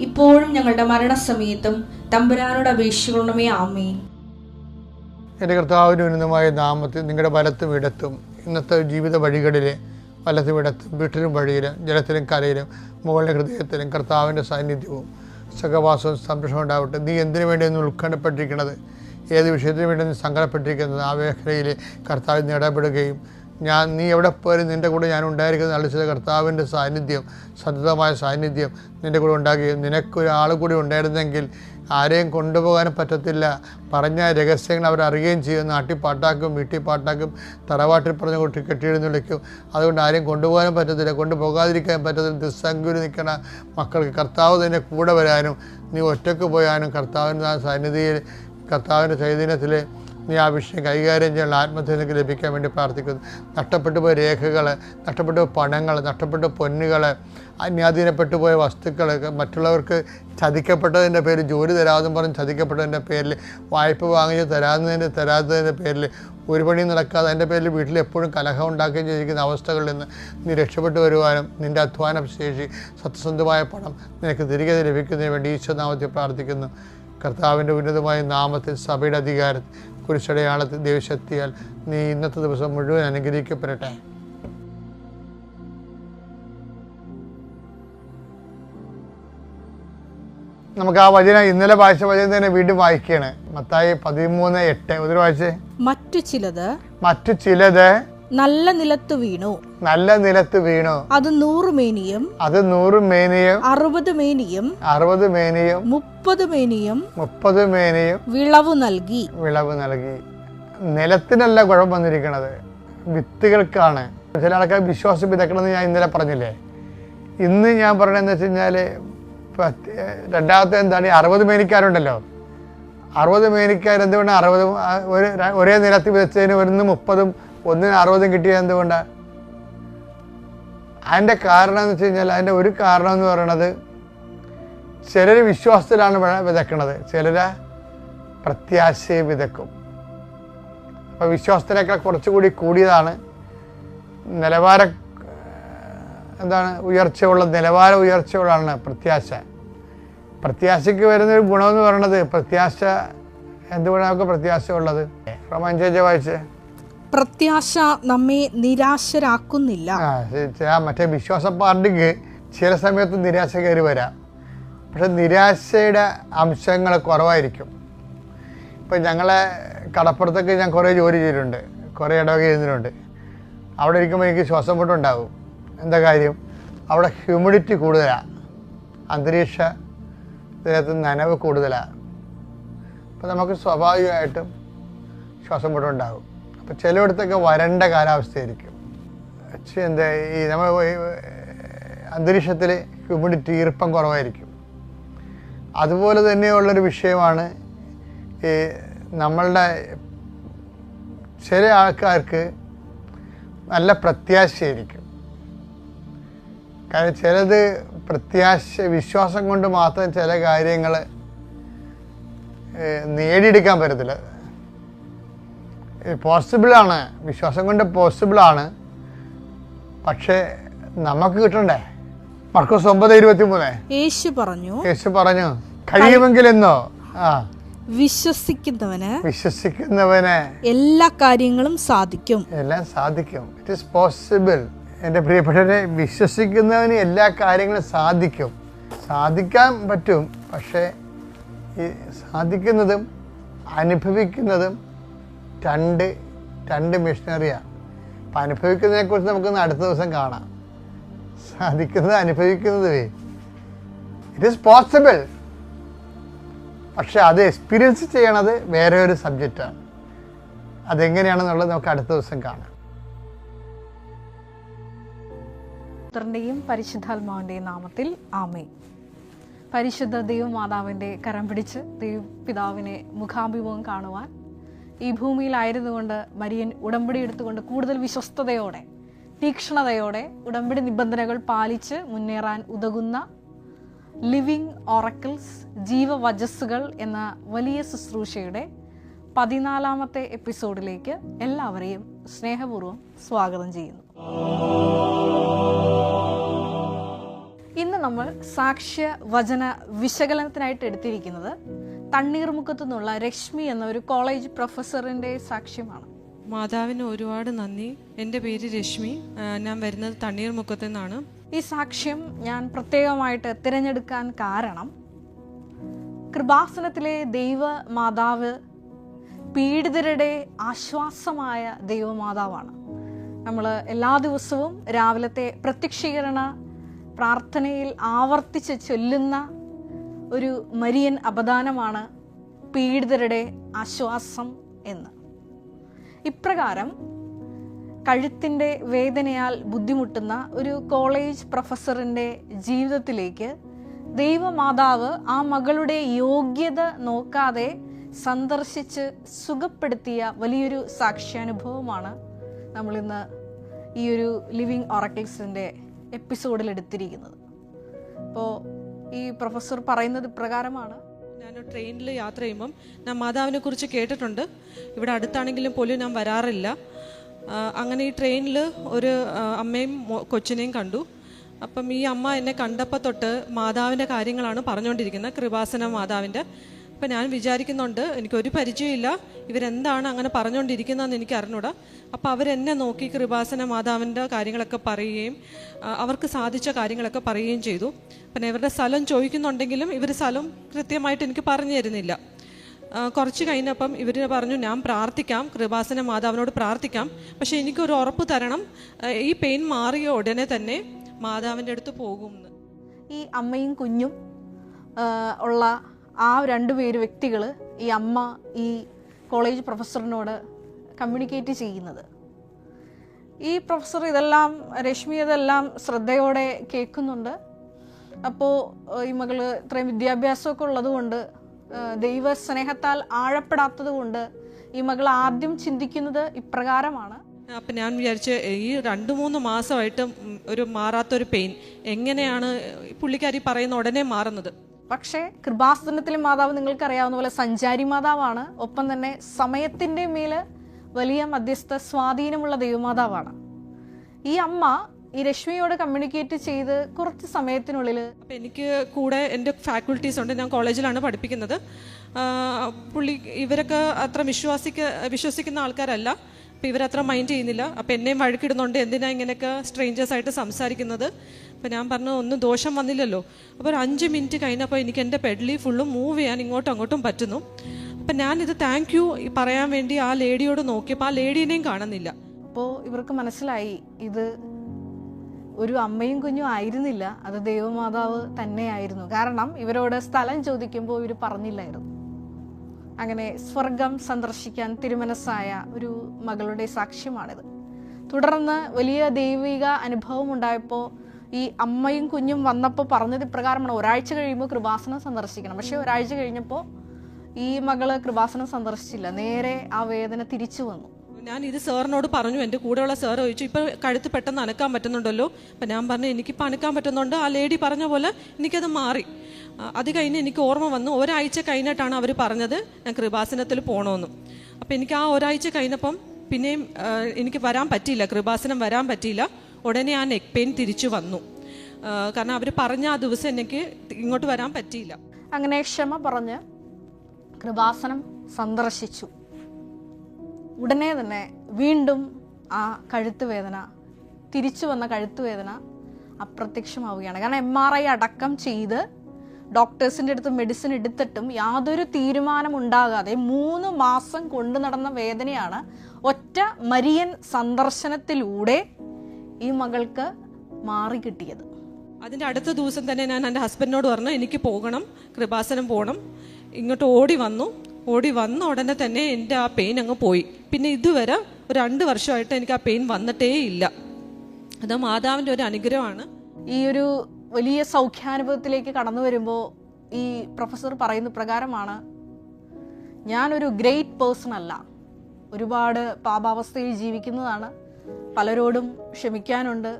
ഇപ്പോഴും ഞങ്ങളുടെ മരണസമയത്തും തമ്പുരാനോട് അപേക്ഷിക്കണമേ ആമേൻ. എന്റെ കർത്താവിന് ഉന്നതമായ നാമത്തിൽ നിങ്ങളുടെ വലത്തും ഇടത്തും ഇന്നത്തെ ജീവിത വഴികളിലെ വലത്തും ഇടത്തും വീട്ടിലും വഴിയിലും ജലത്തിലും കരയിലും മുകളിലെ ഹൃദയത്തിലും കർത്താവിന്റെ സാന്നിധ്യവും സഹവാസവും സംരക്ഷണം ഉണ്ടാവട്ടെ. നീ എന്തിനു വേണ്ടി ഒന്ന് ഉത്കണ്ഠപ്പെട്ടിരിക്കുന്നത്? ഏത് വിഷയത്തിനു വേണ്ടി സങ്കടപ്പെട്ടിരിക്കുന്നത്? ആ മേഖലയിൽ കർത്താവിൽ നിന്ന് ഇടപെടുകയും ഞാൻ നീ എവിടെ പോയാലും നിന്റെ കൂടെ ഞാൻ ഉണ്ടായിരിക്കുന്നത് അളിച്ചത് കർത്താവിന്റെ സാന്നിധ്യം സതതമായ സാന്നിധ്യം നിന്റെ കൂടെ ഉണ്ടാകുകയും നിനക്കൊരാൾ കൂടി ഉണ്ടായിരുന്നെങ്കിൽ ആരെയും കൊണ്ടുപോകാനും പറ്റത്തില്ല. പറഞ്ഞ രഹസ്യങ്ങൾ അവരറിയുകയും ചെയ്യും. നാട്ടിൽ പാട്ടാക്കും പാട്ടാക്കും തറവാട്ടിൽ പറഞ്ഞ കുട്ടി കെട്ടിയെഴുന്നള്ളിക്കും അതുകൊണ്ട് ആരെയും കൊണ്ടുപോകാനും പറ്റത്തില്ല. കൊണ്ടുപോകാതിരിക്കാൻ പറ്റത്തില്ല. ദുസ്സംഗൂരി നിൽക്കണ മക്കൾക്ക് കർത്താവ് തന്നെ കൂടെ വരാനും നീ ഒറ്റയ്ക്ക് പോയാനും കർത്താവിന്റെ സന്നിധിയിൽ കർത്താവിന്റെ ചൈതന്യത്തിൽ നീ ആ വിഷയം കൈകാര്യം ചെയ്യാനുള്ള ആത്മഹത്യ ലഭിക്കാൻ വേണ്ടി പ്രാർത്ഥിക്കുന്നു. നഷ്ടപ്പെട്ടു പോയ രേഖകൾ നഷ്ടപ്പെട്ടു പോയ പണങ്ങൾ നഷ്ടപ്പെട്ടു പൊന്നുകൾ അന്യാധീനപ്പെട്ടു പോയ വസ്തുക്കൾ മറ്റുള്ളവർക്ക് ചതിക്കപ്പെട്ടതിന്റെ പേരിൽ ജോലി തരാതെന്ന് പറഞ്ഞ് ചതിക്കപ്പെട്ടതിന്റെ പേരിൽ വായ്പ വാങ്ങിച്ച് തരാതിന്റെ തരാത്തതിന്റെ പേരിൽ ഒരു പണി നടക്കാതെ അതിന്റെ പേരിൽ വീട്ടിൽ എപ്പോഴും കലഹം ഉണ്ടാക്കുകയും ചെയ്തിരിക്കുന്ന അവസ്ഥകളിൽ നിന്ന് നീ രക്ഷപ്പെട്ടു വരുവാനും നിന്റെ അധ്വാന ശേഷി സത്യസന്ധമായ പണം നിനക്ക് തിരികെ ലഭിക്കുന്നതിന് വേണ്ടി ഈശ്വരനാമത്തിൽ പ്രാർത്ഥിക്കുന്നു. കർത്താവിന്റെ ഉന്നതമായ നാമത്തിൽ സഭയുടെ അധികാരം കുരിശടയാളത്തിൽ ദേവശക്തിയാൽ നീ ഇന്നത്തെ ദിവസം മുഴുവൻ അനുഗ്രഹിക്കപ്പെടട്ടെ. നമുക്ക് ആ വചന ഇന്നലെ വായിച്ച വചനം തന്നെ വീണ്ടും വായിക്കുകയാണ്. മത്തായി പതിമൂന്ന് എട്ട്. ഒരു വായിച്ചേ. മറ്റു ചിലത് മറ്റു ചിലത് നല്ല നിലത്ത് വീണു. നല്ല നിലത്ത് വീണു. അത് നൂറ് മേനിയും അത് നൂറ് മേനിയും അറുപത് മേനിയും അറുപത് മേനിയും മുപ്പത് മേനിയും മുപ്പത് മേനിയും വിളവ് നൽകി. വിളവ് നൽകി. നിലത്തിനല്ല കുഴപ്പം വന്നിരിക്കുന്നത് വിത്തുകൾക്കാണ്. ചില ആൾക്കാർ വിശ്വാസം വിതക്കണമെന്ന് ഞാൻ ഇന്നലെ പറഞ്ഞില്ലേ? ഇന്ന് ഞാൻ പറയണതെന്ന് വെച്ച് കഴിഞ്ഞാൽ രണ്ടാമത്തെ എന്താണ്? അറുപത് മേനിക്കാരുണ്ടല്ലോ. അറുപത് മേനിക്കാരെന്തുകൊണ്ട് അറുപത് ഒരു ഒരേ നിലത്ത് വിതച്ചതിന് വരുന്ന മുപ്പതും ഒന്നിന് അറുപതും കിട്ടിയത് എന്തുകൊണ്ടാണ് അതിന്റെ കാരണം എന്ന് വെച്ച് കഴിഞ്ഞാൽ അതിന്റെ ഒരു കാരണം എന്ന് പറയുന്നത് ചിലർ വിശ്വാസത്തിലാണ് വിതക്കണത്. ചിലർ പ്രത്യാശയെ വിതക്കും. അപ്പോൾ വിശ്വാസത്തിനേക്കാൾ കുറച്ചുകൂടി കൂടിയതാണ് നിലവാര എന്താണ് ഉയർച്ചയുള്ള നിലവാര ഉയർച്ചയുള്ളതാണ് പ്രത്യാശ. പ്രത്യാശയ്ക്ക് വരുന്നൊരു ഗുണമെന്ന് പറയുന്നത് പ്രത്യാശ എന്തുകൊണ്ടാണ് നമുക്ക് പ്രത്യാശ ഉള്ളത് റോമാഞ്ചേച്ച വായിച്ചേ. പ്രത്യാശ നമ്മെ നിരാശരാക്കുന്നില്ല. മറ്റേ വിശ്വാസ പാർട്ടിക്ക് ചില സമയത്ത് നിരാശ കയറി വരാം. പക്ഷെ നിരാശയുടെ അംശങ്ങൾ കുറവായിരിക്കും. ഇപ്പം ഞങ്ങളെ കടപ്പുറത്തൊക്കെ ഞാൻ കുറേ ജോലി ചെയ്തിട്ടുണ്ട്. കുറേ ഇടവക ചെയ്തിട്ടുണ്ട് അവിടെ ഇരിക്കുമ്പോൾ എനിക്ക് ശ്വാസം മുട്ടുണ്ടാവും. എന്താ കാര്യം? അവിടെ ഹ്യൂമിഡിറ്റി കൂടുതലാണ് അന്തരീക്ഷ ഇതിനകത്ത് നനവ് കൂടുതലാണ് അപ്പം നമുക്ക് സ്വാഭാവികമായിട്ടും ശ്വാസം മുട്ടുണ്ടാകും അപ്പോൾ ചിലയിടത്തൊക്കെ വരണ്ട കാലാവസ്ഥയായിരിക്കും. എന്താ ഈ നമ്മൾ അന്തരീക്ഷത്തിൽ ഹ്യൂമിഡിറ്റി ഈർപ്പം കുറവായിരിക്കും. അതുപോലെ തന്നെയുള്ളൊരു വിഷയമാണ് ഈ നമ്മളുടെ ചില ആൾക്കാർക്ക് നല്ല പ്രത്യാശയായിരിക്കും. കാരണം ചിലത് പ്രത്യാശ വിശ്വാസം കൊണ്ട് മാത്രം ചില കാര്യങ്ങൾ നേടിയെടുക്കാൻ പറ്റത്തില്ല. പോസിബിളാണ് വിശ്വാസം കൊണ്ട് പോസിബിളാണ് പക്ഷേ നമുക്ക് കിട്ടണ്ടേ? മർക്കോസ് ഒമ്പത് ഇരുപത്തി മൂന്ന് യേശു പറഞ്ഞു യേശു പറഞ്ഞു കഴിയുമെങ്കിൽ എന്നോ ആ. വിശ്വസിക്കുന്നവന് വിശ്വസിക്കുന്നവന് എല്ലാ കാര്യങ്ങളും സാധിക്കും. എല്ലാം സാധിക്കും. ഇറ്റ് ഇസ് പോസിബിൾ എന്റെ പ്രിയപ്പെട്ടവരെ വിശ്വസിക്കുന്നവന് എല്ലാ കാര്യങ്ങളും സാധിക്കും. സാധിക്കാൻ പറ്റും പക്ഷേ ഈ സാധിക്കുന്നതും അനുഭവിക്കുന്നതും രണ്ട് രണ്ട് മിഷനറിയാണ് അപ്പം അനുഭവിക്കുന്നതിനെക്കുറിച്ച് നമുക്കൊന്ന് അടുത്ത ദിവസം കാണാം. സാധിക്കുന്നത് അനുഭവിക്കുന്നതേ ഇറ്റ് ഈസ് പോസിബിൾ പക്ഷെ അത് എക്സ്പീരിയൻസ് ചെയ്യണത് വേറെ ഒരു സബ്ജക്റ്റാണ് അതെങ്ങനെയാണെന്നുള്ളത് നമുക്ക് അടുത്ത ദിവസം കാണാം. പുത്രന്റെയും പരിശുദ്ധാത്മാവിന്റെയും നാമത്തിൽ ആമേ പരിശുദ്ധ ദൈവമാതാവിന്റെ കരം പിടിച്ച് ദൈവ പിതാവിനെ മുഖാഭിമുഖം കാണുവാൻ ഈ ഭൂമിയിലായിരുന്നുകൊണ്ട് മരിയൻ ഉടമ്പടി എടുത്തുകൊണ്ട് കൂടുതൽ വിശ്വസ്തയോടെ തീക്ഷ്ണതയോടെ ഉടമ്പടി നിബന്ധനകൾ പാലിച്ച് മുന്നേറാൻ ഉതകുന്ന ലിവിങ് ഓറക്കിൾസ് ജീവവജസ്സുകൾ എന്ന വലിയ ശുശ്രൂഷയുടെ പതിനാലാമത്തെ എപ്പിസോഡിലേക്ക് എല്ലാവരെയും സ്നേഹപൂർവം സ്വാഗതം ചെയ്യുന്നു. ഇന്ന് നമ്മൾ സാക്ഷ്യ വചന വിശകലനത്തിനായിട്ട് എടുത്തിരിക്കുന്നത് തണ്ണീർമുക്കത്തു നിന്നുള്ള രശ്മി എന്ന ഒരു കോളേജ് പ്രൊഫസറിന്റെ സാക്ഷ്യമാണ്. മാതാവിന് ഒരുപാട് നന്ദി. എന്റെ പേര് രശ്മി. ഞാൻ വരുന്നത് തണ്ണീർമുക്കത്തു നിന്നാണ് ഈ സാക്ഷ്യം ഞാൻ പ്രത്യേകമായിട്ട് തിരഞ്ഞെടുക്കാൻ കാരണം കൃപാസനത്തിലെ ദൈവ മാതാവ് പീഡിതരുടെ ആശ്വാസമായ ദൈവമാതാവാണ്. നമ്മൾ എല്ലാ ദിവസവും രാവിലത്തെ പ്രത്യക്ഷീകരണ പ്രാർത്ഥനയിൽ ആവർത്തിച്ച് ചൊല്ലുന്ന ഒരു മരിയൻ അപദാനമാണ് പീഡിതരുടെ ആശ്വാസം എന്ന്. ഇപ്രകാരം കഴുത്തിന്റെ വേദനയാൽ ബുദ്ധിമുട്ടുന്ന ഒരു കോളേജ് പ്രൊഫസറിന്റെ ജീവിതത്തിലേക്ക് ദൈവമാതാവ് ആ മകളുടെ യോഗ്യത നോക്കാതെ സന്ദർശിച്ച് സുഖപ്പെടുത്തിയ വലിയൊരു സാക്ഷ്യാനുഭവമാണ് നമ്മളിന്ന് ഈ ഒരു ലിവിങ് ഒറക്കിൾസിന്റെ എപ്പിസോഡിൽ എടുത്തിരിക്കുന്നത്. അപ്പോൾ ഈ പ്രൊഫസർ പറയുന്നത് പ്രകാരമാണ് ഞാൻ ട്രെയിനിൽ യാത്ര ചെയ്യുമ്പം ഞാൻ മാതാവിനെ കുറിച്ച് കേട്ടിട്ടുണ്ട്. ഇവിടെ അടുത്താണെങ്കിലും പോലും ഞാൻ വരാറില്ല. അങ്ങനെ ഈ ട്രെയിനിൽ ഒരു അമ്മയും കൊച്ചിനെയും കണ്ടു. അപ്പം ഈ അമ്മ എന്നെ കണ്ടപ്പോൾ തൊട്ട് മാതാവിന്റെ കാര്യങ്ങളാണ് പറഞ്ഞുകൊണ്ടിരിക്കുന്നത് കൃപാസന മാതാവിന്റെ അപ്പം ഞാൻ വിചാരിക്കുന്നുണ്ട് എനിക്കൊരു പരിചയമില്ല ഇവരെന്താണ് അങ്ങനെ പറഞ്ഞുകൊണ്ടിരിക്കുന്നതെന്ന് എനിക്ക് അറിഞ്ഞൂടാ. അപ്പോൾ അവരെന്നെ നോക്കി കൃപാസന മാതാവിന്റെ കാര്യങ്ങളൊക്കെ പറയുകയും അവർക്ക് സാധിച്ച കാര്യങ്ങളൊക്കെ പറയുകയും ചെയ്തു. പിന്നെ ഇവരുടെ സ്ഥലം ചോദിക്കുന്നുണ്ടെങ്കിലും ഇവർ സ്ഥലം കൃത്യമായിട്ട് എനിക്ക് പറഞ്ഞു തരുന്നില്ല. കുറച്ച് കഴിഞ്ഞപ്പം ഇവർ പറഞ്ഞു ഞാൻ പ്രാർത്ഥിക്കാം കൃപാസന മാതാവിനോട് പ്രാർത്ഥിക്കാം. പക്ഷേ എനിക്കൊരു ഉറപ്പ് തരണം. ഈ പെയിൻ മാറിയ ഉടനെ തന്നെ മാതാവിന്റെ അടുത്ത് പോകും. ഈ അമ്മയും കുഞ്ഞും ഉള്ള ആ രണ്ടുപേര് വ്യക്തികൾ ഈ അമ്മ ഈ കോളേജ് പ്രൊഫസറിനോട് കമ്മ്യൂണിക്കേറ്റ് ചെയ്യുന്നത്. ഈ പ്രൊഫസർ ഇതെല്ലാം രശ്മി ഇതെല്ലാം ശ്രദ്ധയോടെ കേൾക്കുന്നുണ്ട്. അപ്പോൾ ഈ മകൾ ഇത്രയും വിദ്യാഭ്യാസമൊക്കെ ഉള്ളതുകൊണ്ട് ദൈവ സ്നേഹത്താൽ ആഴപ്പെടാത്തത് കൊണ്ട് ഈ മകൾ ആദ്യം ചിന്തിക്കുന്നത് ഇപ്രകാരമാണ്. അപ്പം ഞാൻ വിചാരിച്ച് ഈ രണ്ട് മൂന്ന് മാസമായിട്ട് ഒരു മാറാത്തൊരു പെയിൻ എങ്ങനെയാണ് പുള്ളിക്കാരി പറയുന്ന ഉടനെ മാറുന്നത്? പക്ഷേ കൃപാസനത്തിലെ മാതാവ് നിങ്ങൾക്ക് അറിയാവുന്ന പോലെ സഞ്ചാരി മാതാവാണ്. ഒപ്പം തന്നെ സമയത്തിന്റെ മേൽ വലിയ മധ്യസ്ഥ സ്വാധീനമുള്ള ദൈവമാതാവാണ്. ഈ അമ്മ ഈ രശ്മിയോട് കമ്മ്യൂണിക്കേറ്റ് ചെയ്ത് കുറച്ച് സമയത്തിനുള്ളിൽ അപ്പം എനിക്ക് കൂടെ എന്റെ ഫാക്കൽറ്റീസ് ഉണ്ട്. ഞാൻ കോളേജിലാണ് പഠിപ്പിക്കുന്നത്. പുള്ളി ഇവരൊക്കെ അത്ര വിശ്വാസിക്ക വിശ്വസിക്കുന്ന ആൾക്കാരല്ല. അപ്പം ഇവരത്ര മൈൻഡ് ചെയ്യുന്നില്ല. അപ്പം എന്നെയും വഴക്കിടുന്നുണ്ട്. എന്തിനാ ഇങ്ങനെയൊക്കെ സ്ട്രേഞ്ചേഴ്സ് ആയിട്ട് സംസാരിക്കുന്നത്? അപ്പം ഞാൻ പറഞ്ഞു ഒന്നും ദോഷം വന്നില്ലല്ലോ. അപ്പോൾ ഒരു അഞ്ച് മിനിറ്റ് കഴിഞ്ഞപ്പോൾ എനിക്ക് എന്റെ പെഡ്ലി ഫുള്ളും മൂവ് ചെയ്യാൻ ഇങ്ങോട്ടും അങ്ങോട്ടും പറ്റുന്നു. അപ്പം ഞാനിത് താങ്ക് യു പറയാൻ വേണ്ടി ആ ലേഡിയോട് നോക്കിയപ്പോൾ ആ ലേഡീനെയും കാണുന്നില്ല. അപ്പോൾ ഇവർക്ക് മനസ്സിലായി. ഇത് ഒരു അമ്മയും കുഞ്ഞും ആയിരുന്നില്ല. അത് ദൈവമാതാവ് തന്നെയായിരുന്നു. കാരണം ഇവരോട് സ്ഥലം ചോദിക്കുമ്പോൾ ഇവർ പറഞ്ഞില്ലായിരുന്നു. അങ്ങനെ സ്വർഗം സന്ദർശിക്കാൻ തിരുമനസ്സായ ഒരു മകളുടെ സാക്ഷ്യമാണിത്. തുടർന്ന് വലിയ ദൈവിക അനുഭവം ഉണ്ടായപ്പോൾ ഈ അമ്മയും കുഞ്ഞും വന്നപ്പോൾ പറഞ്ഞത് ഇപ്രകാരമാണ്. ഒരാഴ്ച കഴിയുമ്പോൾ കൃപാസനം സന്ദർശിക്കണം. പക്ഷേ ഒരാഴ്ച കഴിഞ്ഞപ്പോൾ ഈ മകൾ കൃപാസനം സന്ദർശിച്ചില്ല. നേരെ ആ വേദന തിരിച്ചു വന്നു. ഞാൻ ഇത് സാറിനോട് പറഞ്ഞു. എന്റെ കൂടെയുള്ള സാർ ചോദിച്ചു ഇപ്പം കഴുത്ത് പെട്ടെന്ന് അനക്കാൻ പറ്റുന്നുണ്ടല്ലോ? അപ്പം ഞാൻ പറഞ്ഞു എനിക്കിപ്പോൾ അനക്കാൻ പറ്റുന്നുണ്ട്. ആ ലേഡി പറഞ്ഞ പോലെ എനിക്കത് മാറി. അത് കഴിഞ്ഞ് എനിക്ക് ഓർമ്മ വന്നു. ഒരാഴ്ച കഴിഞ്ഞിട്ടാണ് അവർ പറഞ്ഞത് ഞാൻ കൃപാസനത്തിൽ പോകണമെന്ന് അപ്പം എനിക്ക് ആ ഒരാഴ്ച കഴിഞ്ഞപ്പം പിന്നെയും എനിക്ക് വരാൻ പറ്റിയില്ല കൃപാസനം വരാൻ പറ്റിയില്ല. ഉടനെ ആ നെക്ക് പെയിൻ തിരിച്ചു വന്നു. കാരണം അവർ പറഞ്ഞ ആ ദിവസം എനിക്ക് ഇങ്ങോട്ട് വരാൻ പറ്റിയില്ല. അങ്ങനെ ക്ഷമ പറഞ്ഞ് കൃപാസനം സന്ദർശിച്ചു. ഉടനെ തന്നെ വീണ്ടും ആ കഴുത്ത് വേദന തിരിച്ചു വന്ന കഴുത്ത് വേദന അപ്രത്യക്ഷമാവുകയാണ്. കാരണം എം ആർ ഐ അടക്കം ചെയ്ത് ഡോക്ടേഴ്സിന്റെ അടുത്ത് മെഡിസിൻ എടുത്തിട്ടും യാതൊരു തീരുമാനം ഉണ്ടാകാതെ മൂന്ന് മാസം കൊണ്ടു നടന്ന വേദനയാണ് ഒറ്റ മരിയൻ സന്ദർശനത്തിലൂടെ ഈ മകൾക്ക് മാറി കിട്ടിയത്. അതിന്റെ അടുത്ത ദിവസം തന്നെ ഞാൻ എന്റെ ഹസ്ബൻഡിനോട് പറഞ്ഞു എനിക്ക് പോകണം കൃപാസനം പോകണം ഇങ്ങോട്ട് ഓടി വന്നു. ഓടി വന്ന ഉടനെ തന്നെ എന്റെ ആ പെയിൻ അങ്ങ് പോയി. പിന്നെ ഇതുവരെ ഒരു രണ്ട് വർഷമായിട്ട് എനിക്ക് ആ പെയിൻ വന്നിട്ടേ ഇല്ല. അത് മാതാവിന്റെ ഒരു അനുഗ്രഹമാണ്. ഈ ഒരു വലിയ സൗഖ്യാനുഭവത്തിലേക്ക് കടന്നു വരുമ്പോൾ ഈ പ്രൊഫസർ പറയുന്ന പ്രകാരമാണ് ഞാനൊരു ഗ്രേറ്റ് പേഴ്സൺ അല്ല. ഒരുപാട് പാപാവസ്ഥയിൽ ജീവിക്കുന്നതാണ്. പലരോടും ക്ഷമിക്കാനുണ്ട്.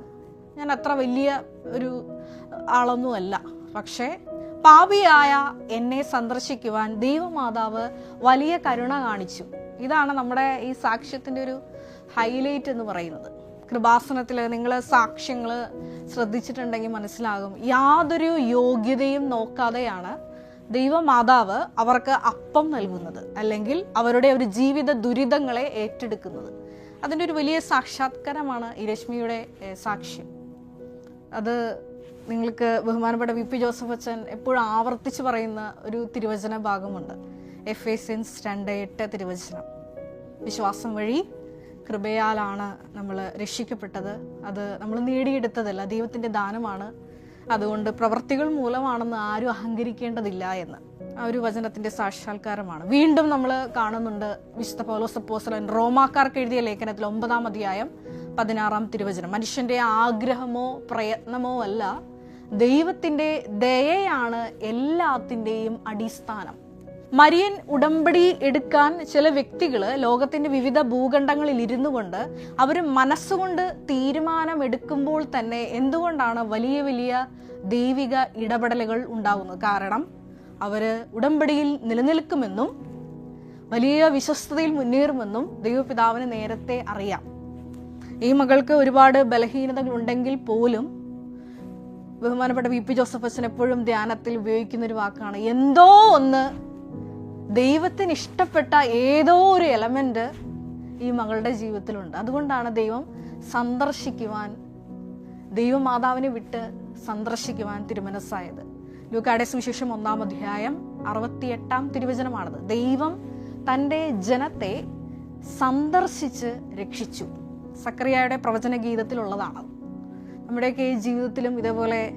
ഞാൻ അത്ര വലിയ ഒരു ആളൊന്നുമല്ല. പക്ഷേ പാപിയായ എന്നെ സന്ദർശിക്കുവാൻ ദൈവമാതാവ് വലിയ കരുണ കാണിച്ചു. ഇതാണ് നമ്മുടെ ഈ സാക്ഷ്യത്തിന്റെ ഒരു ഹൈലൈറ്റ് എന്ന് പറയുന്നത്. കൃപാസനത്തിൽ നിങ്ങൾ സാക്ഷ്യങ്ങൾ ശ്രദ്ധിച്ചിട്ടുണ്ടെങ്കിൽ മനസ്സിലാകും. യാതൊരു യോഗ്യതയും നോക്കാതെയാണ് ദൈവമാതാവ് അവർക്ക് അപ്പം നൽകുന്നത് അല്ലെങ്കിൽ അവരുടെ ഒരു ജീവിത ദുരിതങ്ങളെ ഏറ്റെടുക്കുന്നത്. അതിന്റെ ഒരു വലിയ സാക്ഷാത്കാരമാണ് ഈ രശ്മിയുടെ സാക്ഷ്യം. അത് നിങ്ങൾക്ക് ബഹുമാനപ്പെട്ട വി പി ജോസഫ് അച്ഛൻ എപ്പോഴും ആവർത്തിച്ച് പറയുന്ന ഒരു തിരുവചന ഭാഗമുണ്ട്. എഫ് എ സിൻസ് രണ്ട് എട്ട് തിരുവചനം. വിശ്വാസം വഴി കൃപയാലാണ് നമ്മൾ രക്ഷിക്കപ്പെട്ടത്. അത് നമ്മൾ നേടിയെടുത്തതല്ല. ദൈവത്തിന്റെ ദാനമാണ്. അതുകൊണ്ട് പ്രവർത്തികൾ മൂലമാണെന്ന് ആരും അഹങ്കരിക്കേണ്ടതില്ല എന്ന്. ആ ഒരു വചനത്തിന്റെ സാക്ഷാത്കാരമാണ്. വീണ്ടും നമ്മൾ കാണുന്നുണ്ട് വിശുദ്ധ പൗലോസ് അപ്പോസ്തലൻ റോമാക്കാർക്ക് എഴുതിയ ലേഖനത്തിൽ ഒമ്പതാം അധ്യായം പതിനാറാം തിരുവചനം. മനുഷ്യന്റെ ആഗ്രഹമോ പ്രയത്നമോ അല്ല ദൈവത്തിന്റെ ദയയാണ് എല്ലാത്തിന്റെയും അടിസ്ഥാനം. മരിയൻ ഉടമ്പടി എടുക്കാൻ ചില വ്യക്തികൾ ലോകത്തിന്റെ വിവിധ ഭൂഖണ്ഡങ്ങളിൽ ഇരുന്നു കൊണ്ട് അവർ മനസ്സുകൊണ്ട് തീരുമാനം എടുക്കുമ്പോൾ തന്നെ എന്തുകൊണ്ടാണ് വലിയ വലിയ ദൈവിക ഇടപെടലുകൾ ഉണ്ടാകുന്നത് കാരണം അവർ ഉടമ്പടിയിൽ നിലനിൽക്കുമെന്നും വലിയ വിശ്വസ്തതയിൽ മുന്നേറുമെന്നും ദൈവപിതാവിന് നേരത്തെ അറിയാം. ഈ മകൾക്ക് ഒരുപാട് ബലഹീനതകൾ ഉണ്ടെങ്കിൽ പോലും ബഹുമാനപ്പെട്ട വി പി ജോസഫ് അച്ഛൻ എപ്പോഴും ധ്യാനത്തിൽ ഉപയോഗിക്കുന്ന ഒരു വാക്കാണ്. എന്തോ ഒന്ന് ദൈവത്തിന് ഇഷ്ടപ്പെട്ട ഏതോ ഒരു എലമെന്റ് ഈ മകളുടെ ജീവിതത്തിലുണ്ട്. അതുകൊണ്ടാണ് ദൈവം സന്ദർശിക്കുവാൻ ദൈവമാതാവിനെ വിട്ട് സന്ദർശിക്കുവാൻ തിരുമനസ്സായത്. ലൂക്കാടെ സുവിശേഷം ഒന്നാം അധ്യായം അറുപത്തിയെട്ടാം തിരുവചനമാണത്. ദൈവം തന്റെ ജനത്തെ സന്ദർശിച്ച് രക്ഷിച്ചു. സക്രിയയുടെ പ്രവചന ഗീതത്തിലുള്ളതാണ്. നമ്മുടെയൊക്കെ ഈ ജീവിതത്തിലും ഇതേപോലെ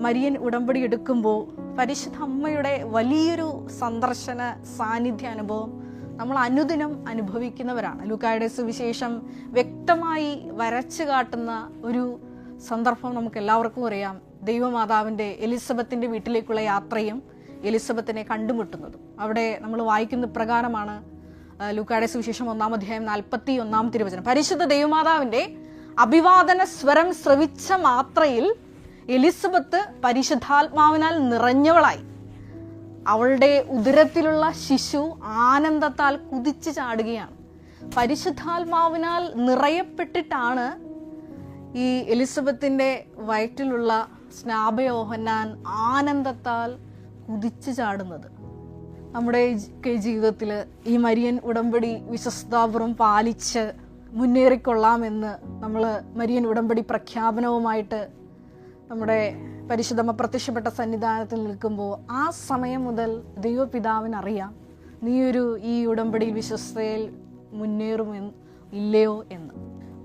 മരിയൻ ഉടമ്പടി എടുക്കുമ്പോൾ പരിശുദ്ധ അമ്മയുടെ വലിയൊരു സന്ദർശന സാന്നിധ്യ അനുഭവം നമ്മൾ അനുദിനം അനുഭവിക്കുന്നവരാണ്. ലൂക്കായുടെ സുവിശേഷം വ്യക്തമായി വരച്ചു കാട്ടുന്ന ഒരു സന്ദർഭം നമുക്ക് എല്ലാവർക്കും അറിയാം. ദൈവമാതാവിന്റെ എലിസബത്തിന്റെ വീട്ടിലേക്കുള്ള യാത്രയും എലിസബത്തിനെ കണ്ടുമുട്ടുന്നതും. അവിടെ നമ്മൾ വായിക്കുന്ന പ്രകാരമാണ് ആ, ലൂക്കായുടെ സുവിശേഷം ഒന്നാം അധ്യായം നാൽപ്പത്തി ഒന്നാം തിരുവചനം. പരിശുദ്ധ ദൈവമാതാവിന്റെ അഭിവാദന സ്വരം ശ്രവിച്ച മാത്രയിൽ എലിസബത്ത് പരിശുദ്ധാത്മാവിനാൽ നിറഞ്ഞവളായി. അവളുടെ ഉദരത്തിലുള്ള ശിശു ആനന്ദത്താൽ കുതിച്ചു ചാടുകയാണ്. പരിശുദ്ധാത്മാവിനാൽ നിറയപ്പെട്ടിട്ടാണ് ഈ എലിസബത്തിന്റെ വയറ്റിലുള്ള സ്നാപയോഹന്നാൻ ആനന്ദത്താൽ കുതിച്ചു ചാടുന്നത്. നമ്മുടെ ജീവിതത്തിൽ ഈ മരിയൻ ഉടമ്പടി വിശ്വസ്താപുറം പാലിച്ച് മുന്നേറിക്കൊള്ളാമെന്ന് നമ്മൾ മരിയൻ ഉടമ്പടി പ്രഖ്യാപനവുമായിട്ട് നമ്മുടെ പരിശുദ്ധമ പ്രത്യക്ഷപ്പെട്ട സന്നിധാനത്തിൽ നിൽക്കുമ്പോൾ ആ സമയം മുതൽ ദൈവപിതാവിനറിയാം നീയൊരു ഈ ഉടമ്പടിയിൽ വിശ്വസ്തയിൽ മുന്നേറുമെന്ന് ഇല്ലയോ എന്ന്.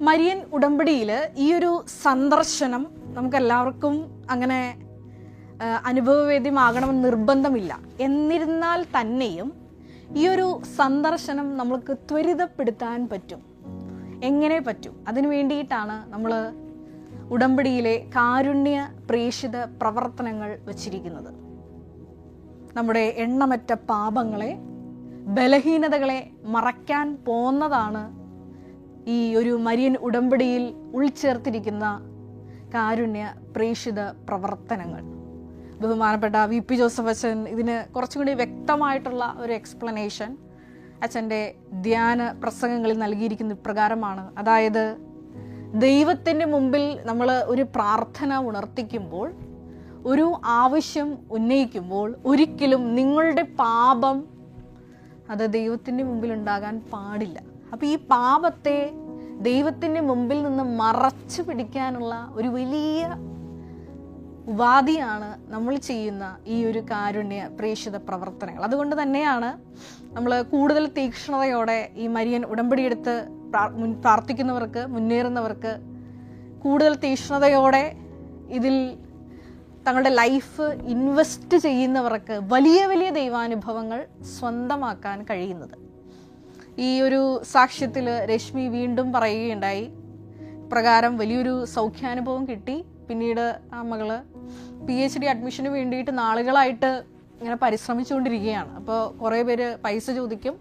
മരിയൻ ഉടമ്പടിയിൽ ഈ ഒരു സന്ദർശനം നമുക്കെല്ലാവർക്കും അങ്ങനെ അനുഭവവേദ്യമാകണമെന്ന് നിർബന്ധമില്ല. എന്നിരുന്നാൽ തന്നെയും ഈ ഒരു സന്ദർശനം നമ്മൾക്ക് ത്വരിതപ്പെടുത്താൻ പറ്റും. എങ്ങനെ പറ്റും? അതിനു വേണ്ടിയിട്ടാണ് നമ്മൾ ഉടമ്പടിയിലെ കാരുണ്യ പ്രേഷിത പ്രവർത്തനങ്ങൾ വച്ചിരിക്കുന്നത്. നമ്മുടെ എണ്ണമറ്റ പാപങ്ങളെ ബലഹീനതകളെ മറയ്ക്കാൻ പോന്നതാണ് ഈ ഒരു മരിയൻ ഉടമ്പടിയിൽ ഉൾച്ചേർത്തിരിക്കുന്ന കാരുണ്യ പ്രേഷിത പ്രവർത്തനങ്ങൾ. ബഹുമാനപ്പെട്ട വി പി ജോസഫ് അച്ഛൻ ഇതിന് കുറച്ചും കൂടി വ്യക്തമായിട്ടുള്ള ഒരു എക്സ്പ്ലനേഷൻ അച്ഛന്റെ ധ്യാന പ്രസംഗങ്ങളിൽ നൽകിയിരിക്കുന്ന ഇപ്രകാരമാണ്. അതായത് ദൈവത്തിന്റെ മുമ്പിൽ നമ്മൾ ഒരു പ്രാർത്ഥന ഉണർത്തിക്കുമ്പോൾ ഒരു ആവശ്യം ഉന്നയിക്കുമ്പോൾ ഒരിക്കലും നിങ്ങളുടെ പാപം അത് ദൈവത്തിന്റെ മുമ്പിൽ ഉണ്ടാകാൻ പാടില്ല. അപ്പം ഈ പാപത്തെ ദൈവത്തിന്റെ മുമ്പിൽ നിന്ന് മറച്ചു പിടിക്കാനുള്ള ഒരു വലിയ ഉപാധിയാണ് നമ്മൾ ചെയ്യുന്ന ഈ ഒരു കാരുണ്യ പ്രേക്ഷിത പ്രവർത്തനങ്ങൾ. അതുകൊണ്ട് തന്നെയാണ് നമ്മൾ കൂടുതൽ തീക്ഷ്ണതയോടെ ഈ മരിയൻ ഉടമ്പടിയെടുത്ത് പ്രാ- പ്രാർത്ഥിക്കുന്നവർക്ക് മുന്നേറുന്നവർക്ക് കൂടുതൽ തീക്ഷ്ണതയോടെ ഇതിൽ തങ്ങളുടെ ലൈഫ് ഇൻവെസ്റ്റ് ചെയ്യുന്നവർക്ക് വലിയ വലിയ ദൈവാനുഭവങ്ങൾ സ്വന്തമാക്കാൻ കഴിയുന്നത്. ഈ ഒരു സാക്ഷ്യത്തിൽ രശ്മി വീണ്ടും പറയുകയുണ്ടായി പ്രകാരം വലിയൊരു സൗഖ്യാനുഭവം കിട്ടി പിന്നീട് ആ മകൾ പി എച്ച് ഡി അഡ്മിഷന് വേണ്ടിയിട്ട് നാളുകളായിട്ട് ഇങ്ങനെ പരിശ്രമിച്ചുകൊണ്ടിരിക്കുകയാണ്. അപ്പോൾ കുറേ പേര് പൈസ ചോദിക്കും.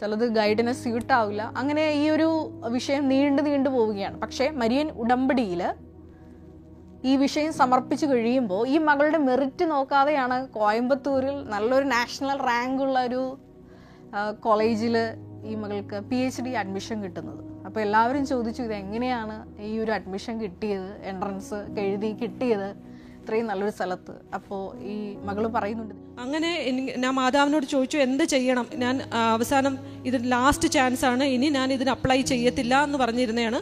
ചിലത് ഗൈഡിനെ സ്യൂട്ടാവില്ല അങ്ങനെ ഈ ഒരു വിഷയം നീണ്ടു നീണ്ടു പോവുകയാണ്. പക്ഷേ മരിയൻ ഉടമ്പടിയിൽ ഈ വിഷയം സമർപ്പിച്ചു കഴിയുമ്പോൾ ഈ മകളുടെ മെറിറ്റ് നോക്കാതെയാണ് കോയമ്പത്തൂരിൽ നല്ലൊരു നാഷണൽ റാങ്കുള്ള ഒരു കോളേജിൽ ഈ മകൾക്ക് പി എച്ച് ഡി അഡ്മിഷൻ കിട്ടുന്നത്. അപ്പോൾ എല്ലാവരും ചോദിച്ചു ഇത് എങ്ങനെയാണ് ഈ ഒരു അഡ്മിഷൻ കിട്ടിയത്? എൻട്രൻസ് എഴുതി കിട്ടിയത്? ഇത്രയും നല്ലൊരു സ്ഥലത്ത്. അപ്പോൾ ഈ മകൾ പറയുന്നുണ്ട് അങ്ങനെ ഞാൻ മാതാവിനോട് ചോദിച്ചു എന്ത് ചെയ്യണം? ഞാൻ അവസാനം ഇത് ലാസ്റ്റ് ചാൻസ് ആണ്. ഇനി ഞാൻ ഇതിന് അപ്ലൈ ചെയ്യത്തില്ല എന്ന് പറഞ്ഞിരുന്നതാണ്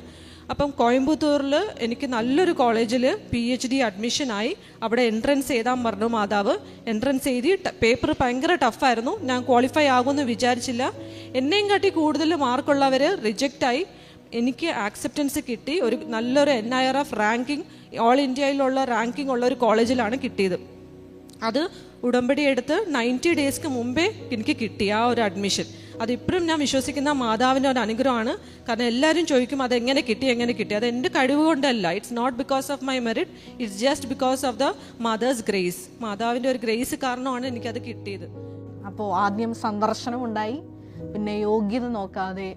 അപ്പം കോയമ്പത്തൂരിൽ എനിക്ക് നല്ലൊരു കോളേജിൽ പി എച്ച് ഡി അഡ്മിഷനായി അവിടെ എൻട്രൻസ് എഴുതാൻ പറഞ്ഞു മാതാവ്. എൻട്രൻസ് എഴുതി പേപ്പർ ഭയങ്കര ടഫായിരുന്നു ഞാൻ ക്വാളിഫൈ ആകുമെന്ന് വിചാരിച്ചില്ല. എന്നെയും കാട്ടി കൂടുതൽ മാർക്കുള്ളവർ റിജക്റ്റായി എനിക്ക് ആക്സെപ്റ്റൻസ് കിട്ടി. ഒരു നല്ലൊരു N I R F ranking all ഇന്ത്യയിലുള്ള റാങ്കിങ് ഉള്ള ഒരു കോളേജിലാണ് കിട്ടിയത്. അത് ഉടമ്പടി എടുത്ത് നയന്റി ഡേയ്സ്ക്ക് മുമ്പേ എനിക്ക് കിട്ടി ആ ഒരു അഡ്മിഷൻ അത് ഇപ്പോഴും ഞാൻ വിശ്വസിക്കുന്ന മാതാവിന്റെ ഒരു അനുഗ്രഹമാണ്. കാരണം എല്ലാവരും ചോദിക്കും അത് എങ്ങനെ കിട്ടി? എങ്ങനെ കിട്ടി? അത് എന്റെ കഴിവ് കൊണ്ടല്ല. It's not because of my merit it's just because of the mother's grace മാതാവിന്റെ ഒരു ഗ്രേസ് കാരണമാണ് എനിക്കത് കിട്ടിയത്. അപ്പോൾ ആദ്യം സന്ദർശനം ഉണ്ടായി പിന്നെ യോഗ്യത നോക്കാതെ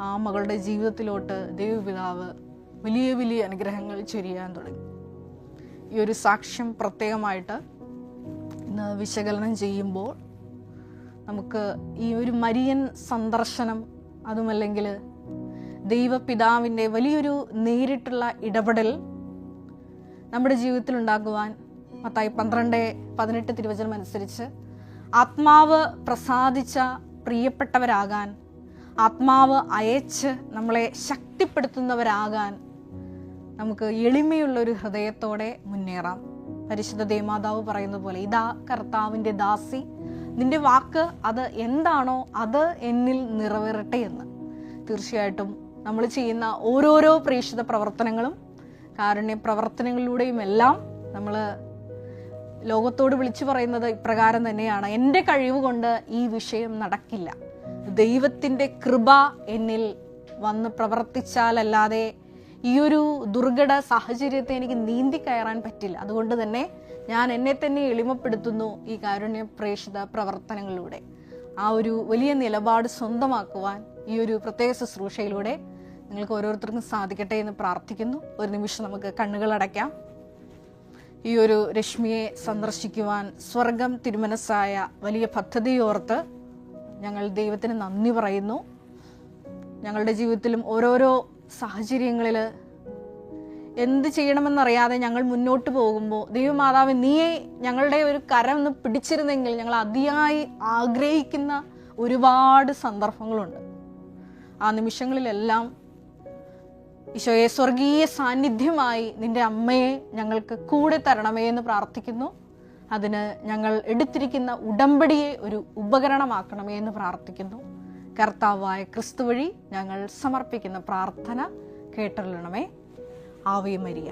ആ മകളുടെ ജീവിതത്തിലോട്ട് ദൈവപിതാവ് വലിയ വലിയ അനുഗ്രഹങ്ങൾ ചൊരിയാൻ തുടങ്ങി. ഈ ഒരു സാക്ഷ്യം പ്രത്യേകമായിട്ട് ഇന്ന് വിശകലനം ചെയ്യുമ്പോൾ നമുക്ക് ഈ ഒരു മരിയൻ സന്ദർശനം അതുമല്ലെങ്കിൽ ദൈവപിതാവിന്റെ വലിയൊരു നേരിട്ടുള്ള ഇടപെടൽ നമ്മുടെ ജീവിതത്തിൽ ഉണ്ടാകുവാൻ മത്തായി പന്ത്രണ്ട് പതിനെട്ട് തിരുവചനം അനുസരിച്ച് ആത്മാവ് പ്രസാദിച്ച പ്രിയപ്പെട്ടവരാകാൻ ആത്മാവ് അയച്ച് നമ്മളെ ശക്തിപ്പെടുത്തുന്നവരാകാൻ നമുക്ക് എളിമയുള്ള ഒരു ഹൃദയത്തോടെ മുന്നേറാം. പരിശുദ്ധ ദേമാതാവ് പറയുന്ന പോലെ ഇതാ കർത്താവിന്റെ ദാസി നിന്റെ വാക്ക് അത് എന്താണോ അത് എന്നിൽ നിറവേറട്ടെ എന്ന്. തീർച്ചയായിട്ടും നമ്മൾ ചെയ്യുന്ന ഓരോരോ പ്രേക്ഷിത പ്രവർത്തനങ്ങളും കാരുണ്യ പ്രവർത്തനങ്ങളിലൂടെയും എല്ലാം നമ്മൾ ലോകത്തോട് വിളിച്ചു പറയുന്നത് ഇപ്രകാരം തന്നെയാണ്. എന്റെ കഴിവ് കൊണ്ട് ഈ വിഷയം നടക്കില്ല. ദൈവത്തിന്റെ കൃപ എന്നിൽ വന്ന് പ്രവർത്തിച്ചാലല്ലാതെ ഈ ഒരു ദുർഘട സാഹചര്യത്തെ എനിക്ക് നീന്തി കയറാൻ പറ്റില്ല. അതുകൊണ്ട് തന്നെ ഞാൻ എന്നെ തന്നെ എളിമപ്പെടുത്തുന്നു ഈ കാരുണ്യ പ്രേക്ഷിത പ്രവർത്തനങ്ങളിലൂടെ. ആ ഒരു വലിയ നിലപാട് സ്വന്തമാക്കുവാൻ ഈ ഒരു പ്രത്യേക ശുശ്രൂഷയിലൂടെ നിങ്ങൾക്ക് ഓരോരുത്തർക്കും സാധിക്കട്ടെ എന്ന് പ്രാർത്ഥിക്കുന്നു. ഒരു നിമിഷം നമുക്ക് കണ്ണുകൾ അടയ്ക്കാം. ഈ ഒരു രശ്മിയെ സന്ദർശിക്കുവാൻ സ്വർഗം തിരുമനസ്സായ വലിയ പദ്ധതിയോർത്ത് ഞങ്ങൾ ദൈവത്തിന് നന്ദി പറയുന്നു. ഞങ്ങളുടെ ജീവിതത്തിലും ഓരോരോ സാഹചര്യങ്ങളിൽ എന്ത് ചെയ്യണമെന്നറിയാതെ ഞങ്ങൾ മുന്നോട്ട് പോകുമ്പോൾ ദൈവമാതാവ് നീയെ ഞങ്ങളുടെ ഒരു കരം ഒന്ന് പിടിച്ചിരുന്നെങ്കിൽ ഞങ്ങൾ അതിയായി ആഗ്രഹിക്കുന്ന ഒരുപാട് സന്ദർഭങ്ങളുണ്ട്. ആ നിമിഷങ്ങളിലെല്ലാം ഈശോയെ സ്വർഗീയ സാന്നിധ്യമായി നിന്റെ അമ്മയെ ഞങ്ങൾക്ക് കൂടെ തരണമേ എന്ന് പ്രാർത്ഥിക്കുന്നു. അതിന് ഞങ്ങൾ എടുത്തിരിക്കുന്ന ഉടമ്പടിയെ ഒരു ഉപകരണമാക്കണമേ എന്ന് പ്രാർത്ഥിക്കുന്നു. കർത്താവായ ക്രിസ്തു വഴി ഞങ്ങൾ സമർപ്പിക്കുന്ന പ്രാർത്ഥന കേട്ടറിയണമേ. Ave Maria.